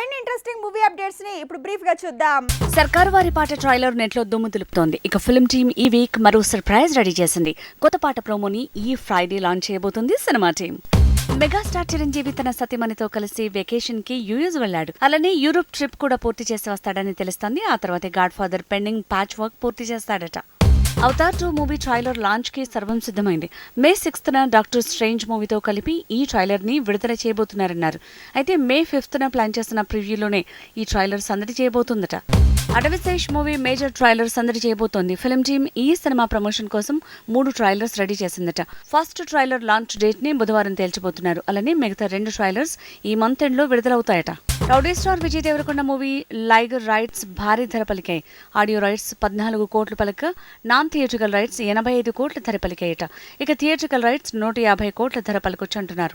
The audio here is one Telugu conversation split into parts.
మరిన్ని ఇంట్రెస్టింగ్ మూవీ అప్డేట్స్ని ఇప్పుడు బ్రీఫ్గా చూద్దాం. సర్కారు వారి పాట ట్రైలర్ నెట్లో దుమ్ము దులుపుతోంది. ఇక ఫిల్మ్ టీమ్ ఈ వీక్ మరో సర్ప్రైజ్ రెడీ చేసింది. కొత్త పాట ప్రోమోని ఈ ఫ్రైడే లాంచ్ చేయబోతుంది సినిమా టీం మెగాస్టార్ చిరంజీవి తన సతీమణితో కలిసి వెకేషన్కి యూఎస్ వెళ్ళాడు అలానే యూరోప్ ట్రిప్ కూడా పూర్తి చేసి వస్తాడని తెలుస్తోంది. ఆ తర్వాత God Father pending patch work పూర్తి చేస్తాడట. అవతార్ టూ మూవీ ట్రైలర్ లాంచ్కి సర్వం సిద్ధమైంది. మే సిక్స్త్ న డాక్టర్ స్ట్రేంజ్ మూవీతో కలిపి ఈ ట్రైలర్ని విడుదల చేయబోతున్నారన్నారు. అయితే మే ఫిఫ్త్ న ప్లాన్ చేస్తున్న ప్రివ్యూలోనే ఈ ట్రైలర్ సందడి చేయబోతుందట. అడవిశేష్ మూవీ మేజర్ ట్రైలర్ సందడి చేయబోతోంది. ఫిల్మ్ టీమ్ ఈ సినిమా ప్రమోషన్ కోసం మూడు ట్రైలర్స్ రెడీ చేసిందట. ఫస్ట్ ట్రైలర్ లాంచ్ డేట్ని బుధవారం తేల్చబోతున్నారు. అలానే మిగతా రెండు ట్రైలర్స్ ఈ మంత్ ఎండ్లో విడుదలవుతాయట. Rowdy star Vijay Deverakonda movie Liger rights భారీ ధర పలికాయి. ఆడియో రైట్స్ పద్నాలుగు కోట్లు పలక నాన్ థియేట్రికల్ రైట్స్ ఎనభై ఐదు కోట్ల ధర పలికాయట. ఇక థియేట్రికల్ రైట్స్ నూట యాభై కోట్ల ధర పలుకొచ్చంటున్నారు.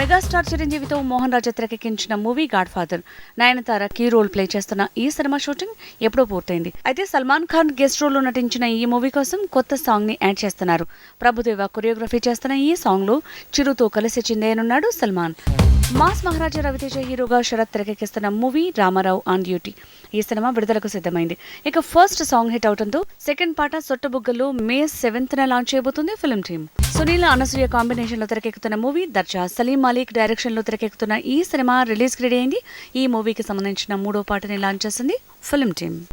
మెగాస్టార్ చిరంజీవితో మోహన్ రాజు తెరకెక్కించిన movie God Father Nayanthara key role play చేస్తున్న ఈ సినిమా షూటింగ్ ఎప్పుడో పూర్తయింది. అయితే సల్మాన్ ఖాన్ గెస్ట్ రోల్లో నటించిన ఈ మూవీ కోసం కొత్త సాంగ్ని యాడ్ చేస్తున్నారు. ప్రభుదేవ కొరియోగ్రఫీ చేస్తున్న ఈ సాంగ్లో చిరుతో కలిసి చిందేయనున్నాడు సల్మాన్. మాస్ మహారాజా రవితేజ హీరోగా శరత్ తెరకెక్కిస్తున్న మూవీ రామారావు ఆన్ డ్యూటీ. ఈ సినిమా విడుదలకు సిద్ధమైంది. ఇక ఫస్ట్ సాంగ్ హిట్ అవడంతో సెకండ్ పాట సొట్టబుగ్గలు మే సెవెంత్ న లాంచ్ చేయబోతుంది ఫిల్మ్ టీమ్. సునీల్ అనసూయ కాంబినేషన్లో తెరకెక్కుతున్న మూవీ దర్జా సలీం మాలిక్ డైరెక్షన్లో తెరకెక్కుతున్న ఈ సినిమా రిలీజ్ రెడీ అయింది ఈ మూవీకి సంబంధించిన మూడో పాటని లాంచ్ చేసింది ఫిల్మ్ టీమ్.